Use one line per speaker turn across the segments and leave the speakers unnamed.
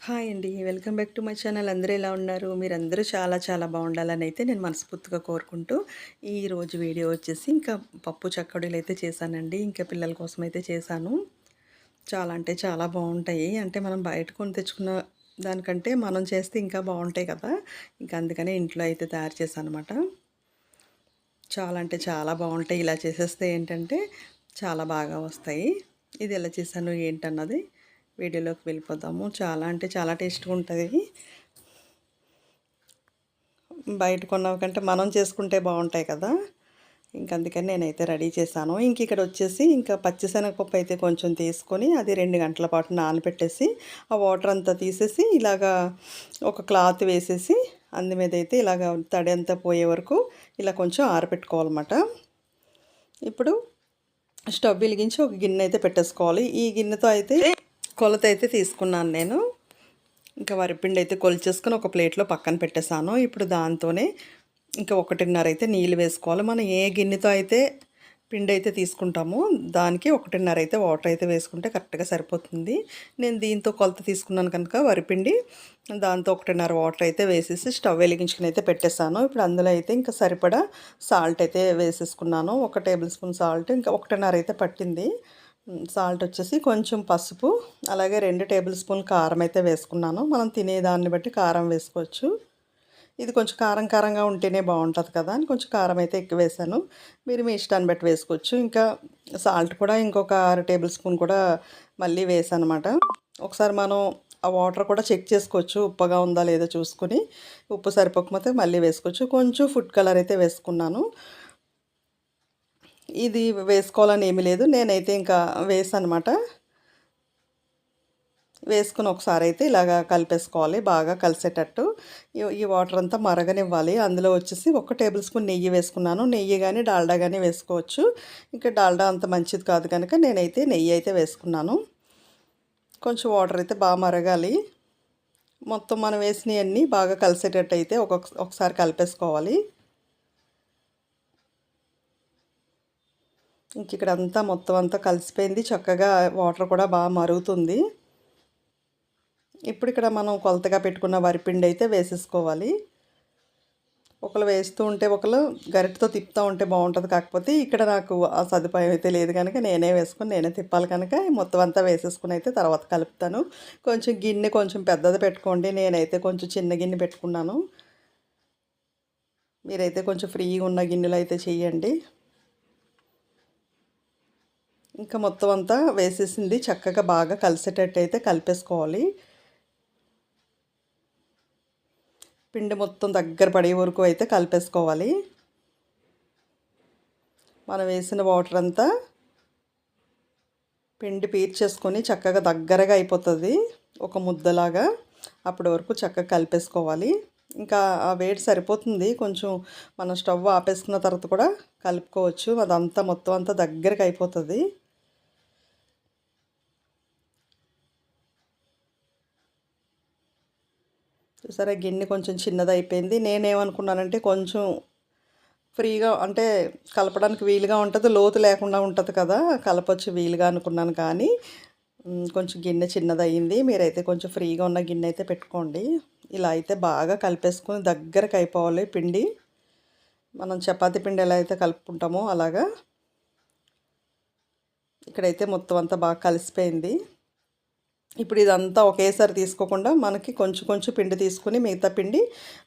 Hi అండి. Welcome back to my channel. అందరూ ఎలా ఉన్నారు? మీరందరూ చాలా చాలా బాగుండాలని అయితే నేను మనస్ఫూర్తిగా కోరుకుంటూ ఈ రోజు వీడియో వచ్చేసి ఇంకా పప్పు చక్కడీలు అయితే చేశానండి. ఇంకా పిల్లల కోసం అయితే చేశాను. చాలా అంటే చాలా బాగుంటాయి. అంటే మనం బయట కొని తెచ్చుకున్న దానికంటే మనం చేస్తే ఇంకా బాగుంటాయి కదా. ఇంకా అందుకనే ఇంట్లో అయితే తయారు చేశాను అనమాట చాలా అంటే చాలా బాగుంటాయి. ఇలా చేసేస్తే ఏంటంటే చాలా బాగా వస్తాయి. ఇది ఎలా చేశాను ఏంటన్నది వీడియోలోకి వెళ్ళిపోదాము. చాలా అంటే చాలా టేస్ట్గా ఉంటుంది. బయట కొన్నవి కంటే మనం చేసుకుంటే బాగుంటాయి కదా. ఇంక అందుకని నేనైతే రెడీ చేశాను. ఇంక ఇక్కడ వచ్చేసి ఇంకా పచ్చిశనగపప్పు అయితే కొంచెం తీసుకొని అది రెండు గంటల పాటు నానబెట్టేసి ఆ వాటర్ అంతా తీసేసి ఇలాగా ఒక క్లాత్ వేసేసి అందు మీద అయితే ఇలాగ తడి అంతా పోయే వరకు ఇలా కొంచెం ఆరబెట్టుకోవాలన్నమాట ఇప్పుడు స్టవ్ వెలిగించి ఒక గిన్నె అయితే పెట్టేసుకోవాలి. ఈ గిన్నెతో అయితే కొలత అయితే తీసుకున్నాను నేను. ఇంకా వరిపిండి అయితే కొలిచేసుకొని ఒక ప్లేట్లో పక్కన పెట్టేశాను. ఇప్పుడు దాంతోనే ఇంకా ఒకటిన్నర అయితే నీళ్ళు వేసుకోవాలి. మనం ఏ గిన్నెతో అయితే పిండి అయితే తీసుకుంటామో దానికి ఒకటిన్నర అయితే వాటర్ అయితే వేసుకుంటే కరెక్ట్గా సరిపోతుంది. నేను దీంతో కొలత తీసుకున్నాను కనుక వరిపిండి దాంతో ఒకటిన్నర వాటర్ అయితే వేసేసి స్టవ్ వెలిగించుకుని అయితే పెట్టేశాను. ఇప్పుడు అందులో అయితే ఇంకా సరిపడా సాల్ట్ అయితే వేసేసుకున్నాను. ఒక టేబుల్ స్పూన్ సాల్ట్ ఇంకా ఒకటిన్నర అయితే పట్టింది. సాల్ట్ వచ్చేసి కొంచెం పసుపు అలాగే రెండు టేబుల్ స్పూన్ కారం అయితే వేసుకున్నాను. మనం తినేదాన్ని బట్టి కారం వేసుకోవచ్చు. ఇది కొంచెం కారం కారంగా ఉంటేనే బాగుంటుంది కదా అని కొంచెం కారం అయితే ఎక్కువ వేసాను. మీరు మీ ఇష్టాన్ని బట్టి వేసుకోవచ్చు. ఇంకా సాల్ట్ కూడా ఇంకొక ఆరు టేబుల్ స్పూన్ కూడా మళ్ళీ వేసాను అనమాట ఒకసారి మనం ఆ వాటర్ కూడా చెక్ చేసుకోవచ్చు ఉప్పగా ఉందా లేదో చూసుకొని. ఉప్పు సరిపోకపోతే మళ్ళీ వేసుకోవచ్చు. కొంచెం ఫుడ్ కలర్ అయితే వేసుకున్నాను. ఇది వేసుకోవాలని ఏమీ లేదు. నేనైతే ఇంకా వేసాను అనమాట వేసుకుని ఒకసారి అయితే ఇలాగా కలిపేసుకోవాలి. బాగా కలిసేటట్టు. ఈ వాటర్ అంతా మరగనివ్వాలి. అందులో వచ్చేసి ఒక టేబుల్ స్పూన్ నెయ్యి వేసుకున్నాను. నెయ్యి కానీ డాల్డా కానీ వేసుకోవచ్చు. ఇంకా డాల్డా అంత మంచిది కాదు కనుక నేనైతే నెయ్యి అయితే వేసుకున్నాను. కొంచెం వాటర్ అయితే బాగా మరగాలి. మొత్తం మనం వేసినవన్నీ బాగా కలిసేటట్టు అయితే ఒక్కొక్క ఒకసారి కలిపేసుకోవాలి. ఇంక ఇక్కడ అంతా మొత్తం అంతా కలిసిపోయింది. చక్కగా వాటర్ కూడా బాగా మరుగుతుంది. ఇప్పుడు ఇక్కడ మనం కొలతగా పెట్టుకున్న వరిపిండి అయితే వేసేసుకోవాలి. ఒకరు వేస్తూ ఉంటే ఒకరు గరిటతో తిప్పుతూ ఉంటే బాగుంటుంది. కాకపోతే ఇక్కడ నాకు ఆ సదుపాయం అయితే లేదు కనుక నేనే వేసుకుని నేనే తిప్పాలి కనుక మొత్తం అంతా వేసేసుకుని అయితే తర్వాత కలుపుతాను. కొంచెం గిన్నె కొంచెం పెద్దది పెట్టుకోండి. నేనైతే కొంచెం చిన్న గిన్నె పెట్టుకున్నాను. మీరైతే కొంచెం ఫ్రీగా ఉన్న గిన్నెలు అయితే చేయండి. ఇంకా మొత్తం అంతా వేసేసింది. చక్కగా బాగా కలిసేటట్టు అయితే కలిపేసుకోవాలి. పిండి మొత్తం దగ్గర పడే వరకు అయితే కలిపేసుకోవాలి. మనం వేసిన వాటర్ అంతా పిండి పీర్చేసుకొని చక్కగా దగ్గరగా అయిపోతుంది. ఒక ముద్దలాగా అప్పటి వరకు చక్కగా కలిపేసుకోవాలి. ఇంకా ఆ వేడి సరిపోతుంది. కొంచెం మనం స్టవ్ ఆపేసుకున్న తర్వాత కూడా కలుపుకోవచ్చు. అదంతా మొత్తం అంతా దగ్గరకు అయిపోతుంది. చూసారా గిన్నె కొంచెం చిన్నదైపోయింది. నేనేమనుకున్నానంటే కొంచెం ఫ్రీగా అంటే కలపడానికి వీలుగా ఉంటుంది లోతు లేకుండా ఉంటుంది కదా కలపచ్చు వీలుగా అనుకున్నాను కానీ కొంచెం గిన్నె చిన్నదయ్యింది. మీరైతే కొంచెం ఫ్రీగా ఉన్న గిన్నె అయితే పెట్టుకోండి. ఇలా అయితే బాగా కలిపేసుకుని దగ్గరకు అయిపోవాలి పిండి. మనం చపాతి పిండి ఎలా అయితే కలుపుకుంటామో అలాగా. ఇక్కడైతే మొత్తం అంతా బాగా కలిసిపోయింది. ఇప్పుడు ఇదంతా ఒకేసారి తీసుకోకుండా మనకి కొంచెం కొంచెం పిండి తీసుకుని మిగతా పిండి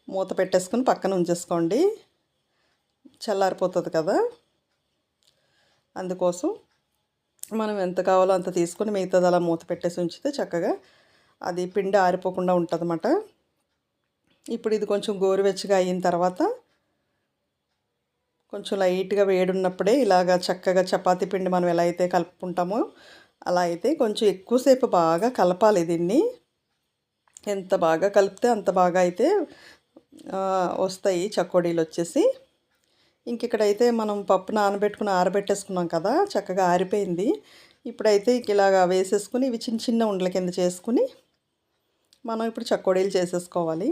మూత పెట్టేసుకుని పక్కన ఉంచేసుకోండి. చల్లారిపోతుంది కదా. అందుకోసం మనం ఎంత కావాలో అంత తీసుకొని మిగతాది అలా మూత పెట్టేసి ఉంచితే చక్కగా అది పిండి ఆరిపోకుండా ఉంటుందన్నమాట. ఇప్పుడు ఇది కొంచెం గోరువెచ్చగా అయిన తర్వాత కొంచెం లైట్గా వేడున్నప్పుడే ఇలాగ చక్కగా చపాతీ పిండి మనం ఎలా అయితే కలుపుకుంటామో అలా అయితే కొంచెం ఎక్కువసేపు బాగా కలపాలి దీన్ని. ఎంత బాగా కలిపితే అంత బాగా అయితే వస్తాయి చకోడీలు వచ్చేసి. ఇంక ఇక్కడైతే మనం పప్పు నానబెట్టుకుని ఆరబెట్టేసుకున్నాం కదా చక్కగా ఆరిపోయింది. ఇప్పుడైతే ఇలాగా వేసేసుకుని ఇవి చిన్న చిన్న ఉండల కింద చేసుకుని మనం ఇప్పుడు చక్కోడీలు చేసేసుకోవాలి.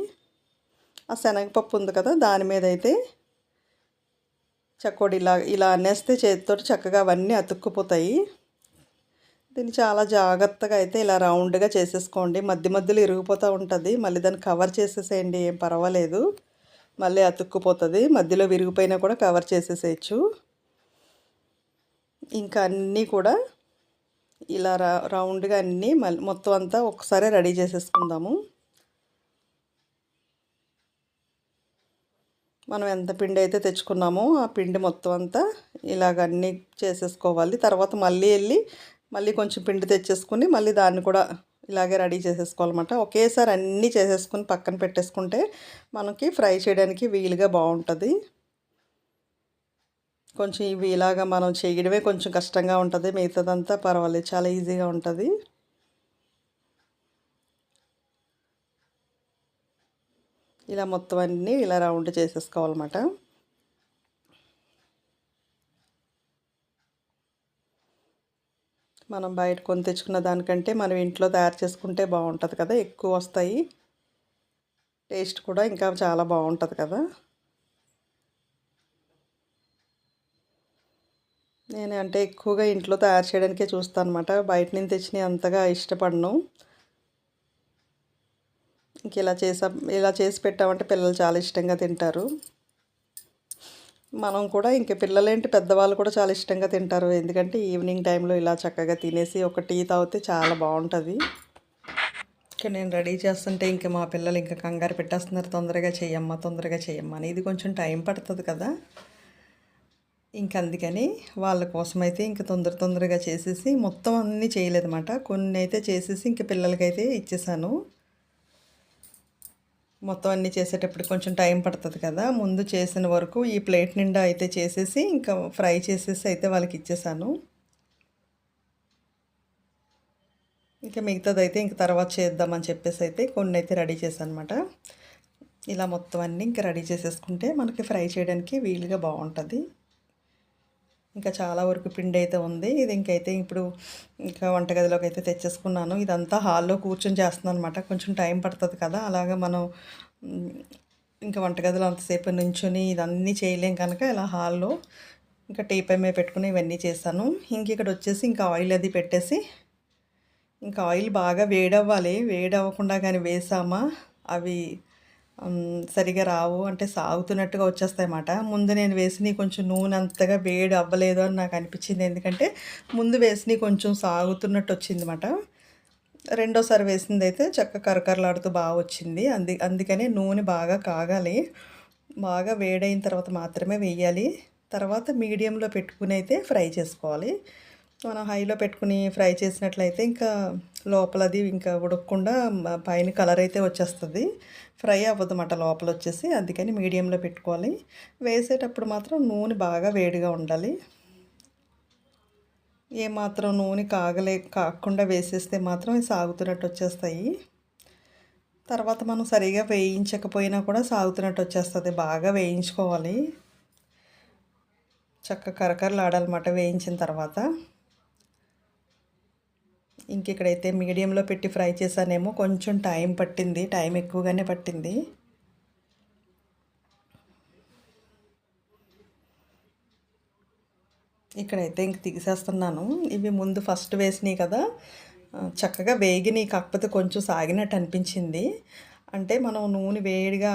ఆ శనగపప్పు ఉంది కదా దాని మీద అయితే చకోడీలా ఇలా అనేస్తే చేతితో చక్కగా అవన్నీ అతుక్కుపోతాయి. దీన్ని చాలా జాగ్రత్తగా అయితే ఇలా రౌండ్గా చేసేసుకోండి. మధ్య మధ్యలో ఇరిగిపోతూ ఉంటుంది. మళ్ళీ దాన్ని కవర్ చేసేసేయండి. ఏం పర్వాలేదు. మళ్ళీ అతుక్కుపోతుంది. మధ్యలో విరిగిపోయినా కూడా కవర్ చేసేసేయచ్చు. ఇంకా అన్నీ కూడా ఇలా రౌండ్గా అన్నీ మళ్ళీ మొత్తం అంతా ఒకసారి రెడీ చేసేసుకుందాము. మనం ఎంత పిండి అయితే తెచ్చుకున్నామో ఆ పిండి మొత్తం అంతా ఇలాగ అన్నీ చేసేసుకోవాలి. తర్వాత మళ్ళీ వెళ్ళి మళ్ళీ కొంచెం పిండి తెచ్చేసుకుని మళ్ళీ దాన్ని కూడా ఇలాగే రెడీ చేసేసుకోవాలన్నమాట. ఒకేసారి అన్నీ చేసేసుకుని పక్కన పెట్టేసుకుంటే మనకి ఫ్రై చేయడానికి వీలుగా బాగుంటుంది. కొంచెం ఇవి ఇలాగా మనం చేయడమే కొంచెం కష్టంగా ఉంటుంది. మిగతాదంతా పర్వాలేదు. చాలా ఈజీగా ఉంటుంది. ఇలా మొత్తం అన్నీ ఇలా రౌండ్ చేసేసుకోవాలన్నమాట. మనం బయట కొని తెచ్చుకున్న దానికంటే మనం ఇంట్లో తయారు చేసుకుంటే బాగుంటుంది కదా ఎక్కువ వస్తాయి. టేస్ట్ కూడా ఇంకా చాలా బాగుంటుంది కదా. నేను అంటే ఎక్కువగా ఇంట్లో తయారు చేయడానికే చూస్తాను అనమాట బయట నుంచి తెచ్చినవి అంతగా ఇష్టపడను. ఇంక ఇలా చేసా ఇలా చేసి పెట్టామంటే పిల్లలు చాలా ఇష్టంగా తింటారు. మనం కూడా ఇంక పిల్లలేంటి పెద్దవాళ్ళు కూడా చాలా ఇష్టంగా తింటారు. ఎందుకంటే ఈవినింగ్ టైంలో ఇలా చక్కగా తినేసి ఒక టీ తాగితే చాలా బాగుంటుంది. ఇంకా నేను రెడీ చేస్తుంటే ఇంకా మా పిల్లలు ఇంకా కంగారు పెట్టేస్తున్నారు. తొందరగా చేయమ్మా తొందరగా చేయమ్మా అని ఇది కొంచెం టైం పడుతుంది కదా. ఇంక అందుకని వాళ్ళ కోసమైతే ఇంక తొందర తొందరగా చేసేసి మొత్తం అన్నీ చేయలేదన్నమాట. కొన్ని అయితే చేసేసి ఇంక పిల్లలకైతే ఇచ్చేసాను. మొత్తం అన్నీ చేసేటప్పుడు కొంచెం టైం పడుతుంది కదా. ముందు చేసిన వరకు ఈ ప్లేట్ నిండా అయితే చేసేసి ఇంకా ఫ్రై చేసేసి అయితే వాళ్ళకి ఇచ్చేసాను. ఇంకా మిగతాది అయితే ఇంక తర్వాత చేద్దామని చెప్పేసి అయితే కొన్ని అయితే రెడీ చేశాను అనమాట ఇలా మొత్తం అన్నీ ఇంకా రెడీ చేసేసుకుంటే మనకి ఫ్రై చేయడానికి వీలుగా బాగుంటుంది. ఇంకా చాలా వరకు పిండి అయితే ఉంది. ఇది ఇంకైతే ఇప్పుడు ఇంకా వంటగదిలోకి అయితే తెచ్చేసుకున్నాను. ఇదంతా హాల్లో కూర్చొని చేస్తున్నాను అనమాట కొంచెం టైం పడుతుంది కదా అలాగా మనం ఇంకా వంటగదిలో అంతసేపు నుంచొని ఇదన్నీ చేయలేం కనుక ఇలా హాల్లో ఇంకా టీ పై మీద పెట్టుకుని ఇవన్నీ చేశాను ఇంక ఇక్కడ వచ్చేసి ఇంకా ఆయిల్ అది పెట్టేసి ఇంకా ఆయిల్ బాగా వేడవ్వాలి. వేడవ్వకుండా కానీ వేసామా? అవి సరిగా రావు. అంటే సాగుతున్నట్టుగా వచ్చేస్తాయి అన్నమాట ముందు నేను వేసినవి కొంచెం నూనె అంతగా వేడి అవ్వలేదు అని నాకు అనిపించింది. ఎందుకంటే ముందు వేసినవి కొంచెం సాగుతున్నట్టు వచ్చింది రెండోసారి వేసింది అయితే చక్క కరకరలాడుతూ బాగా వచ్చింది. అంది అందుకనే నూనె బాగా కాగాలి. బాగా వేడైన తర్వాత మాత్రమే వేయాలి. తర్వాత మీడియంలో పెట్టుకుని అయితే ఫ్రై చేసుకోవాలి. మనం హైలో పెట్టుకుని ఫ్రై చేసినట్లయితే ఇంకా లోపలది ఇంకా ఉడకకుండా పైన కలర్ అయితే వచ్చేస్తుంది. ఫ్రై అవ్వదన్నమాట లోపల వచ్చేసి అందుకని మీడియంలో పెట్టుకోవాలి. వేసేటప్పుడు మాత్రం నూనె బాగా వేడిగా ఉండాలి. ఏమాత్రం నూనె కాగలే కాకుండా వేసేస్తే మాత్రం సాగుతున్నట్టు వచ్చేస్తాయి. తర్వాత మనం సరిగా వేయించకపోయినా కూడా సాగుతున్నట్టు వచ్చేస్తుంది. బాగా వేయించుకోవాలి. చక్క కరకరలు ఆడాలన్నమాట వేయించిన తర్వాత. ఇంక ఇక్కడైతే మీడియంలో పెట్టి ఫ్రై చేశానేమో కొంచెం టైం పట్టింది టైం ఎక్కువగానే పట్టింది. ఇక్కడైతే ఇంక తీసేస్తున్నాను. ఇవి ముందు ఫస్ట్ వేసినాయి కదా. చక్కగా వేగినాయి కాకపోతే కొంచెం సాగినట్టు అనిపించింది. అంటే మనం నూనె వేడిగా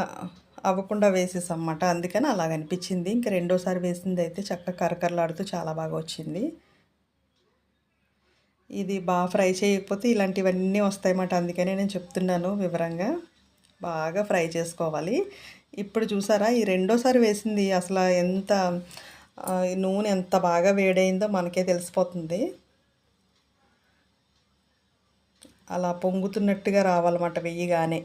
అవ్వకుండా వేసేసాం అన్నమాట. అందుకని అలాగ అనిపించింది ఇంక రెండోసారి వేసింది అయితే చక్కగా కరకరలాడుతూ చాలా బాగా వచ్చింది. ఇది బాగా ఫ్రై చేయకపోతే ఇలాంటివన్నీ వస్తాయన్నమాట. అందుకనే నేను చెప్తున్నాను వివరంగా. బాగా ఫ్రై చేసుకోవాలి. ఇప్పుడు చూసారా ఈ రెండోసారి వేసింది అసలు ఎంత నూనె ఎంత బాగా వేడైందో మనకే తెలిసిపోతుంది. అలా పొంగుతున్నట్టుగా రావాలన్నమాట వెయ్యిగానే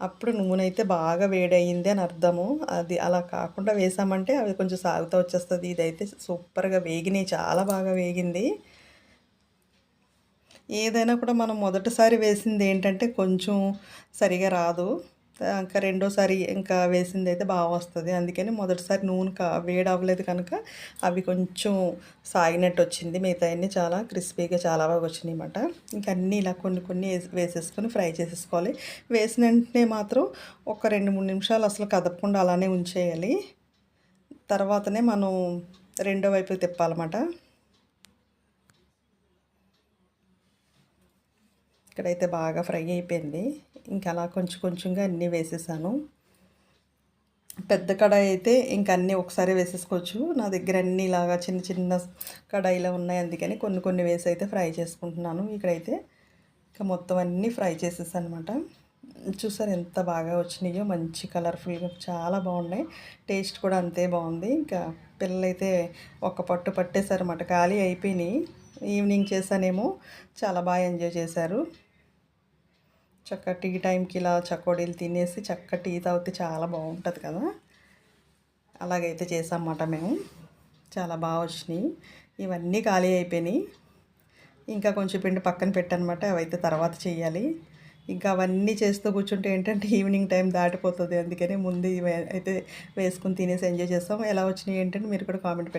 అప్పుడు నూనె అయితే బాగా వేడయింది అని అర్థము. అది అలా కాకుండా వేసామంటే అవి కొంచెం సాగుతూ వచ్చేస్తుంది. ఇదైతే సూపర్గా వేగినాయి. చాలా బాగా వేగింది. ఏదైనా కూడా మనం మొదటిసారి వేసింది ఏంటంటే కొంచెం సరిగా రాదు. ఇంకా రెండోసారి ఇంకా వేసింది అయితే బాగా వస్తుంది. అందుకని మొదటిసారి నూనె కా వేడి అవ్వలేదు కనుక అవి కొంచెం సాగినట్టు వచ్చింది. మిగతా అన్నీ చాలా క్రిస్పీగా చాలా బాగా వచ్చినాయి అనమాట ఇంకా అన్నీ ఇలా కొన్ని కొన్ని వేసేసుకొని ఫ్రై చేసేసుకోవాలి. వేసిన వెంటనే మాత్రం ఒక రెండు మూడు నిమిషాలు అసలు కదపకుండా అలానే ఉంచేయాలి. తర్వాతనే మనం రెండో వైపు తిప్పాలన్నమాట. ఇక్కడైతే బాగా ఫ్రై అయిపోయింది. ఇంకా అలా కొంచెం కొంచెంగా అన్నీ వేసేసాను. పెద్ద కడాయి అయితే ఇంకా అన్నీ ఒకసారి వేసేసుకోవచ్చు. నా దగ్గర అన్నీ ఇలాగా చిన్న చిన్న కడాయిలో ఉన్నాయి. అందుకని కొన్ని కొన్ని వేసి అయితే ఫ్రై చేసుకుంటున్నాను ఇక్కడైతే. ఇంకా మొత్తం అన్నీ ఫ్రై చేసేసాను అనమాట చూసారు ఎంత బాగా వచ్చినాయో. మంచి కలర్ఫుల్గా చాలా బాగున్నాయి. టేస్ట్ కూడా అంతే బాగుంది. ఇంకా పిల్లలైతే ఒక పట్టు పట్టేశారు అన్నమాట ఖాళీ అయిపోయినాయి. ఈవినింగ్ చేశానేమో చాలా బాగా ఎంజాయ్ చేశారు. చక్క టీ టైంకి ఇలా చకోడీలు తినేసి చక్క టీ తాగితే చాలా బాగుంటుంది కదా. అలాగైతే చేసామన్నమాట మేము. చాలా బాగా వచ్చినాయి. ఇవన్నీ ఖాళీ అయిపోయినాయి. ఇంకా కొంచెం పిండి పక్కన పెట్టనమాట అవైతే తర్వాత చేయాలి. ఇంకా అవన్నీ చేస్తూ కూర్చుంటే ఏంటంటే ఈవినింగ్ టైం దాటిపోతుంది. అందుకని ముందు అయితే వేసుకుని తినేసి ఎంజాయ్ చేస్తాం. ఎలా వచ్చినాయి ఏంటంటే మీరు కూడా కామెంట్